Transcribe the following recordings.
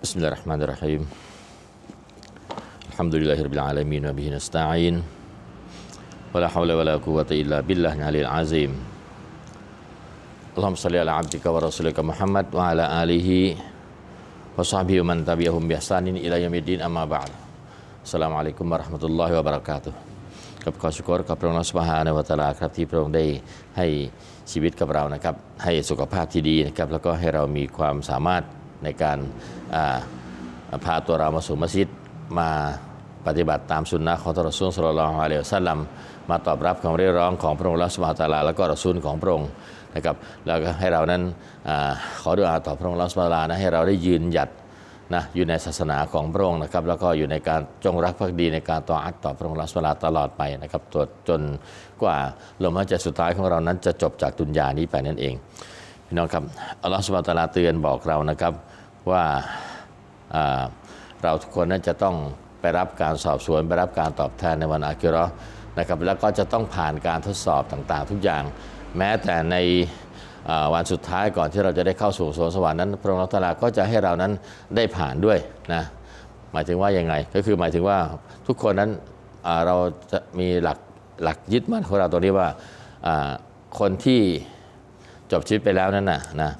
Bismillahirrahmanirrahim. Alhamdulillahirabbil alamin wa bihi nasta'in. Wala haula wala quwwata illa billahil aliyil azim. Allahumma shalli ala abdika wa rasulika Muhammad wa ala alihi wa sahbihi man tabi'ahum bi ihsanin ila yaumiddin amma ba'd. Assalamualaikum warahmatullahi wabarakatuh. กับขอชุกรกับพระองค์นัสบฮานวัตลาครับที่พระองค์ได้ให้ชีวิตกับเรานะครับ ให้สุขภาพที่ดีนะครับ แล้วก็ให้เรามีความสามารถ ในการาพาตัวเรามาสู่มัสยิดมาปฏิบัติตามสุนนะของทรสูลสุลลัลลอฮุอะลัยวซัลลัมมาตอบรับคำเรียกร้องของพระองค์สุบฮาตาลา แล้วก็รอซูลของพระองค์นะครับแล้วก็ให้เรานั้นอขอดุอาต่อพระองค์สุบฮาตาลานะให้เราได้ยืนหยัดนะอยู่ในศาสนาของพระองค์นะครับแล้วก็อยู่ในการจงรักภักดีในการต่ออัตต่อพระองค์ลอสวาลาตลอดไปนะครับจนกว่าลมหายใจสุดท้ายของเรานั้นจะจบจากดุนยานี้ไปนั่นเอง พี่น้องครับอัลลอฮฺสุบฮานะตาลาเตือนบอกเรานะครับว่าาเราทุกคนนั้นจะต้องไปรับการสอบสวนไปรับการตอบแทนในวันอาคิราะห์นะครับแล้วก็จะต้องผ่านการทดสอบต่างๆ ทุกอย่าง แม้แต่ในวันสุดท้ายก่อนที่เราจะได้เข้าสู่สวนสวรรค์นั้นพระองค์อัลลอฮฺตาลาก็จะให้เรานั้นได้ผ่านด้วยนะหมายถึงว่ายังไงก็คือหมายถึงว่าทุกคนนั้นเราจะมีหลักหลักยึดมั่นของเราตรงนี้ว่าคนที่ จบชีวิตไปแล้วนั้นนะนะ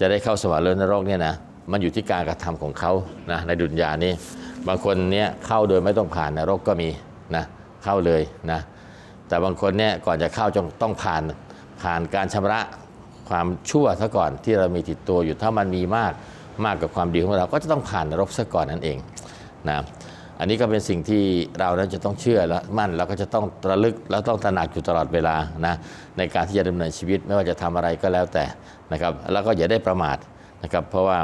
จะได้เข้าสวรรค์หรือนรกเนี่ยนะมันอยู่ที่การกระทำของเขานะในดุนยานี้ บางคนเนี่ยเข้าโดยไม่ต้องผ่านนรกก็มีนะเข้าเลยนะแต่บางคนเนี่ยก่อนจะเข้าจงต้องผ่านผ่านการชำระความชั่วซะก่อนที่เรามีติดตัวอยู่ถ้ามันมีมากมากกับความดีของเราก็จะต้องผ่านนรกซะก่อนนั่นเองนะ อันนี้ก็เป็นสิ่งที่เรานั้นจะต้องเชื่อและมั่นแล้วก็จะต้องระลึกแล้วต้องตระหนักอยู่ตลอดเวลานะในการที่จะดำเนินชีวิตไม่ว่าจะทำอะไรก็แล้วแต่นะครับแล้วก็อย่าได้ประมาทนะครับเพราะว่า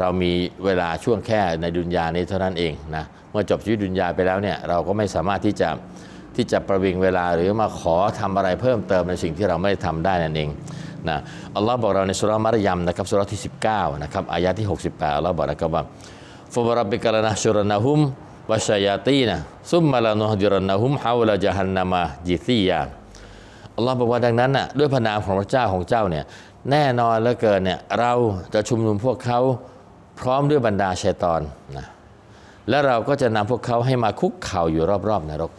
เรามีเวลาช่วงแค่ในดุนยานี้เท่านั้นเองนะเมื่อจบชีวิตดุนยาไปแล้วเนี่ยเราก็ไม่สามารถที่จะที่จะประวิงเวลาหรือมาขอทำอะไรเพิ่มเติมในสิ่งที่เราไม่ได้ทำได้นั่นเองนะอัลลอฮ์บอกเราในสุรามารยมนะครับสุรที่ 19นะครับอายะที่ 68อัลลอฮ์บอกนะครับว่าฟะบรับบิกะลนะชุรนะฮุม วชยาตีนะซุมมาลานุฮดิรนะฮุมฮาวลาจฮันนามะจิซียาอัลลอฮ์บอกว่าดังนั้นน่ะด้วยพระนามของพระเจ้าของเจ้าเนี่ยแน่นอนเหลือเกินเนี่ยเราจะชุมนุมพวกเขาพร้อมด้วยบรรดาชัยตอนนะและเราก็จะนำพวกเขาให้มาคุกเข่าอยู่รอบๆนรก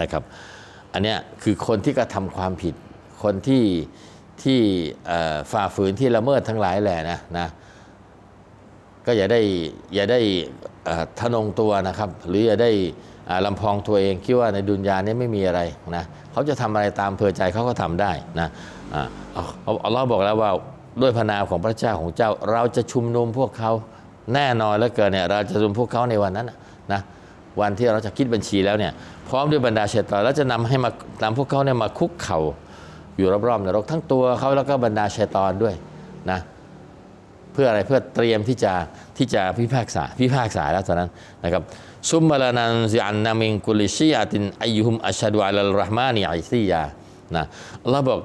นะครับ อันเนี้ยคือคนที่กระทำความผิดคนที่ที่ฝ่าฝืนที่ละเมิดทั้งหลายแหละนะนะ ก็อย่าได้อย่าได้ทะนงตัวนะครับ หรืออย่าได้ลำพองตัวเองคิดว่าในดุนยานี้ไม่มีอะไรนะเขาจะทำอะไรตามเพอใจเขาก็ทำได้นะเอาลลอฮ์บอกแล้วว่าด้วยพระนามของพระเจ้าของเจ้า เราจะชุมนุมพวกเขาแน่นอนแล้วเกินเนี่ยเราจะชุมนุมพวกเขาในวันนั้นนะวันที่เราจะคิดบัญชีแล้วเนี่ยพร้อมด้วยบรรดาเชยตอนแล้วจะนำให้มานำพวกเขาเนี่ยมาคุกเข่าอยู่รอบๆนรกทั้งตัวเขาแล้วก็บรรดาเชัยตอนด้วยนะ เพื่ออะไรเพื่อเตรียมที่จะที่จะพิพากษาพิพากษาแล้วตอนนั้นนะครับซุมมาลานันซิอันนามิงกุลิชียตินอายุฮุมอัชฮดุอัลลรห์มานีไอซียานะอัลลอฮ์บอก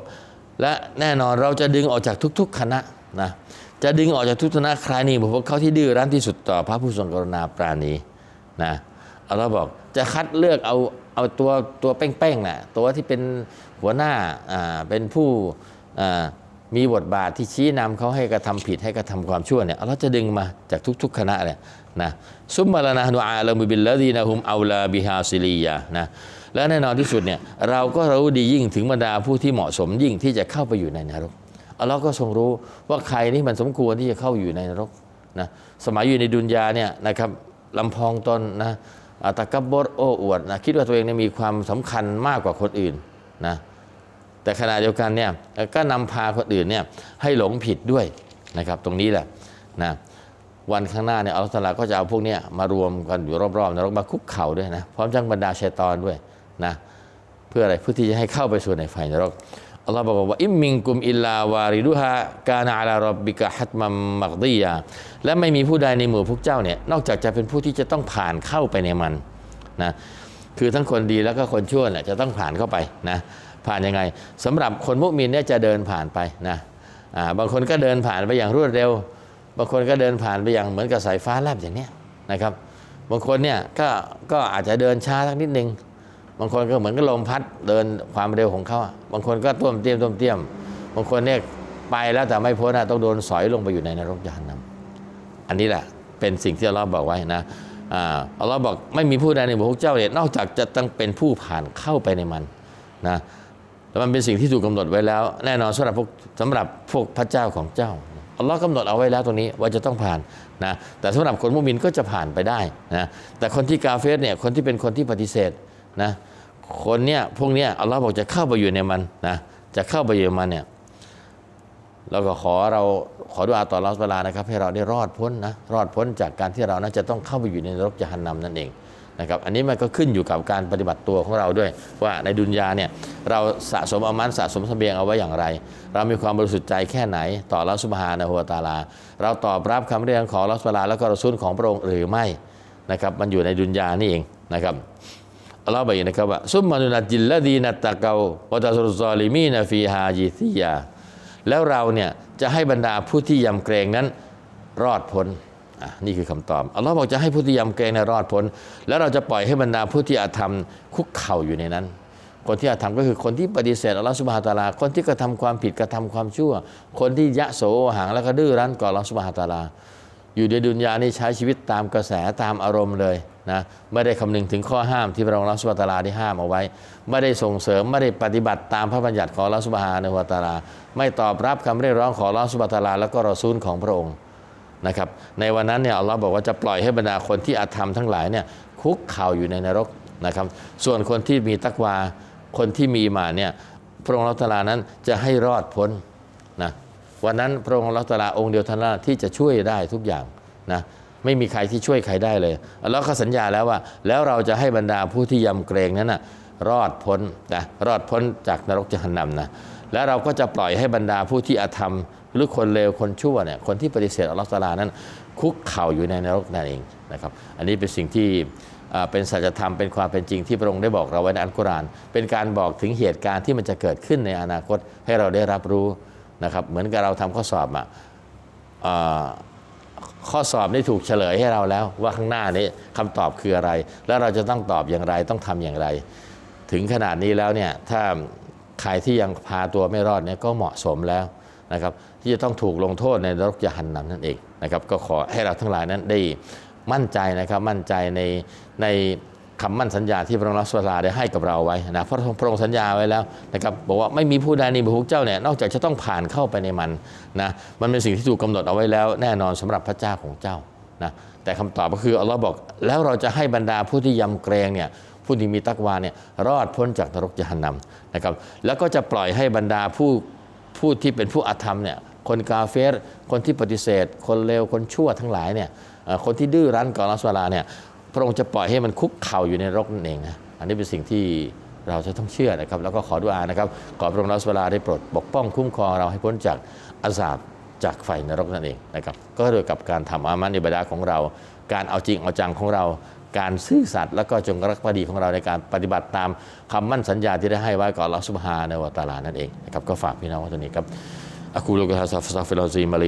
และแน่นอนเราจะดึงออกจากทุก ๆ คณะนะจะดึงออกจากทุกคณะใครนี่พวกเขาที่ดื้อรั้นที่สุดต่อพระผู้ทรงกรุณาปราณีนะอัลลอฮ์บอกจะคัดเลือกเอาเอาตัวตัวเป้งๆน่ะตัวที่เป็นหัวหน้าอ่าเป็นผู้อ่า มีบทบาทที่ชี้นำเขาให้กระทำผิดให้กระทำความชั่วเนี่ยเราจะดึงมาจากทุก ๆ คณะเลยนะซุมมาลานะนุอาลามุบิลลาดีนะฮุมอัลาบิฮาซิลียานะและแน่นอนที่สุดเนี่ยเราก็รู้ดียิ่งถึงบรรดาผู้ที่เหมาะสมยิ่งที่จะเข้าไปอยู่ในนรกอัลลอฮ์ก็ทรงรู้ว่าใครนี่มันสมควรที่จะเข้าอยู่ในนรกนะสมัยอยู่ในดุนยาเนี่ยนะครับลำพองตนนะอ่าตะกับบดโอ้อวดนะคิดว่าตัวเองเนี่ยมีความสำคัญมากกว่าคนอื่นนะ แต่ขณะเดียวกันเนี่ยก็นำพาคนอื่นเนี่ยให้หลงผิดด้วยนะครับ ตรงนี้แหละนะวันข้างหน้าเนี่ยอัลลอฮฺตะอาลาก็จะเอาพวกเนี้ยมารวมกันอยู่รอบๆนรกมาคุกเข่าด้วยนะพร้อมจังบรรดาชัยตอนด้วยนะเพื่ออะไรเพื่อที่จะให้เข้าไปสู่ในไฟนรกอัลลอฮฺบอกว่าอิมมิงกุมอิลลาวาริดุฮะกานาอาลารบบิกะฮัตมัมมักดียาและไม่มีผู้ใดในหมู่พวกเจ้าเนี่ยนอกจากจะเป็นผู้ที่จะต้องผ่านเข้าไปในมันนะคือทั้งคนดีแล้วก็คนชั่วเนี่ยจะต้องผ่านเข้าไปนะ ผ่านยังไงสำหรับคนมุสลิมเนี่ยจะเดินผ่านไปนะาบางคนก็เดินผ่านไปอย่างรวดเร็ว บางคนก็เดินผ่านไปอย่างเหมือนกับสายฟ้าแลบอย่างเนี้ยนะครับ บางคนเนี่ยก็ก็อาจจะเดินช้าสักนิดนึง บางคนก็เหมือนกับลมพัดเดินความเร็วของเขาบางคนก็ต้มเตี้ยมต้มเตี้ยม บางคนเนี่ยไปแล้วแต่ไม่พ้นต้องโดนสอยลงไปอยู่ในนรกยานนำอันนี้แหละเป็นสิ่งที่อัลลอฮ์บอกไว้นะอ่าอัลลอฮ์บอกไม่มีผู้ใดในหมู่พวกเจ้าเนี่ยนอกจากจะต้องเป็นผู้ผ่านเข้าไปในมันนะ แล้วมันเป็นสิ่งที่ถูกกำหนดไว้แล้ว แน่นอนสำหรับพวกสำหรับพวกพระเจ้าของเจ้าอัลลอฮ์กำหนดเอาไว้แล้วตรงนี้ว่าจะต้องผ่านนะแต่สำหรับคนมุมินก็จะผ่านไปได้นะแต่คนที่กาเฟสเนี่ยคนที่เป็นคนที่ปฏิเสธนะคนเนี้ยพวกเนี้ยอัลลอฮ์บอกจะเข้าไปอยู่ในมันนะจะเข้าไปอยู่ในมันเนี่ยแล้วก็ขอเราขอดุอาต่ออัลอสุบฮานะฮูวลานะครับ ให้เราได้รอดพ้นนะรอดพ้นจากการที่เรานั้นจะต้องเข้าไปอยู่ในนรกจหันนำนั่นเอง นะครับอันนี้มันก็ขึ้นอยู่กับการปฏิบัติตัวของเราด้วย ว่าในดุนยาเนี่ยเราสะสมอามันสะสมสเสบียงเอาไว้อย่างไร เรามีความบริสุทธิ์ใจแค่ไหน ต่ออัสุบฮานะฮูวตาลา เราตอบรับคำเรียกของอัสุบฮานะฮูวะตะอาลาแล้วก็รอซูลของพระองค์หรือไม่นะครับมันอยู่ในดุนยานี่เองนะครับอัลลอฮ์บอกอย่างนะครับว่าซุมมานุนัจิลละดีนัตตะเกาวะตาสุรซอลิมีนฟีฮาจิซิยาแล้วเราเนี่ยจะให้บรรดาผู้ที่ยำเกรงนั้นรอดพ้น นี่คือคำตอบอัลลอฮ์บอกจะให้ผู้ที่ยำเกรงนั้นรอดพ้น แล้วเราจะปล่อยให้บรรดาผู้ที่อาธรรมคุกเข่าอยู่ในนั้น คนที่อาธรรมก็คือคนที่ปฏิเสธอัลลอฮ์สุบฮานตาลา คนที่กระทำความผิดกระทำความชั่ว คนที่ยะโสหังแล้วก็ดื้อรั้นก่ออัลลอฮ์สุบฮานตาลา อยู่ในดุนยานี่ใช้ชีวิตตามกระแสตามอารมณ์เลยนะไม่ได้คำนึงถึงข้อห้ามที่พระองค์รัสุบฮานตาลาได้ห้ามเอาไว้ ไม่ได้ส่งเสริมไม่ได้ปฏิบัติตามพระบัญญัติของรัสุบฮานะฮูวตาลา ไม่ตอบรับคำเรียกร้องของรัสุบฮานตาลา แล้วก็รอซูลของพระองค์ นะครับในวันนั้นเนี่ยอัลลอฮ์บอกว่าจะปล่อยให้บรรดาคนที่อาธรรมทั้งหลายเนี่ยคุกเข่าอยู่ในนรกนะครับส่วนคนที่มีตักวาคนที่มีมาเนี่ยพระองค์รัตลานั้นจะให้รอดพ้นนะวันนั้นพระองค์ละตลาองค์เดียวเท่านั้นที่จะช่วยได้ทุกอย่างนะไม่มีใครที่ช่วยใครได้เลยแล้วก็สัญญาแล้วว่า แล้วเราจะให้บรรดาผู้ที่ยำเกรงนั้นนะรอดพ้นนะรอดพ้นจากนรกจหันนำนะแล้วเราก็จะปล่อยให้บรรดาผู้ที่อาธรรม หรือคนเลวคนชั่วเนี่ยคนที่ปฏิเสธอัลลอฮฺตาลานั้น คุกเข่าอยู่ในนรกนั่นเองนะครับอันนี้เป็นสิ่งที่เป็นสัจธรรมเป็นความเป็นจริงที่พระองค์ได้บอกเราไว้ในอัลกุรอาน เป็นการบอกถึงเหตุการณ์ที่มันจะเกิดขึ้นในอนาคตให้เราได้รับรู้นะครับเหมือนกับเราทำข้อสอบอะข้อสอบนี่ถูกเฉลยให้เราแล้วว่าข้างหน้านี้คำตอบคืออะไร แล้วเราจะต้องตอบอย่างไรต้องทำอย่างไร ถึงขนาดนี้แล้วเนี่ยถ้าใครที่ยังพาตัวไม่รอดเนี่ยก็เหมาะสมแล้ว นะครับที่จะต้องถูกลงโทษในนรกยหันนำนั่นเองนะครับก็ขอให้เราทั้งหลายนั้นได้มั่นใจนะครับมั่นใจในในคำมั่นสัญญาที่พระองค์รัสลาได้ให้กับเราไว้นะเพราะพระองค์สัญญาไว้แล้วนะครับบอกว่าไม่มีผู้ใดในบุพวกเจ้าเนี่ยนอกจากจะต้องผ่านเข้าไปในมันนะมันเป็นสิ่งที่ถูกกำหนดเอาไว้แล้ว แน่นอนสำหรับพระเจ้าของเจ้านะแต่คำตอบก็คืออัลลอฮ์บอก แล้วเราจะให้บรรดาผู้ที่ยำเกรงเนี่ยผู้ที่มีตักวาเนี่ยรอดพ้นจากนรกยหันนำนะครับแล้วก็จะปล่อยให้บรรดาผู้ ผู้ที่เป็นผู้อธรรมเนี่ยคนกาเฟรคนที่ปฏิเสธ คนเลวคนชั่วทั้งหลายเนี่ยคนที่ดื้อรั้นก่อนรัสวลาเนี่ยพระองค์จะปล่อยให้มันคุกเข่าอยู่ในรกนั่นเองนะอันนี้เป็นสิ่งที่เราจะต้องเชื่อนะครับ แล้วก็ขอดุอานะครับขอพระองค์รัสวลาได้โปรดปกป้องคุ้มครองเราให้พ้นจากอาสาบจากไฟนรกนั่นเองนะครับก็โดยกับการทำอามันอิบาดาของเรา การเอาจริงเอาจังของเรา การซื่อสัตย์และก็จงรักภักดีของเราในการปฏิบัติตามคำมั่นสัญญาที่ได้ให้ไว้ก่อนลลอฮฺสุบฮานวัตาลานั่นเองนะครับก็ฝากพี่น้องไว้ตรงนี้ครับอักูลุกฮะซาฟซักฟิลลอซีมาลี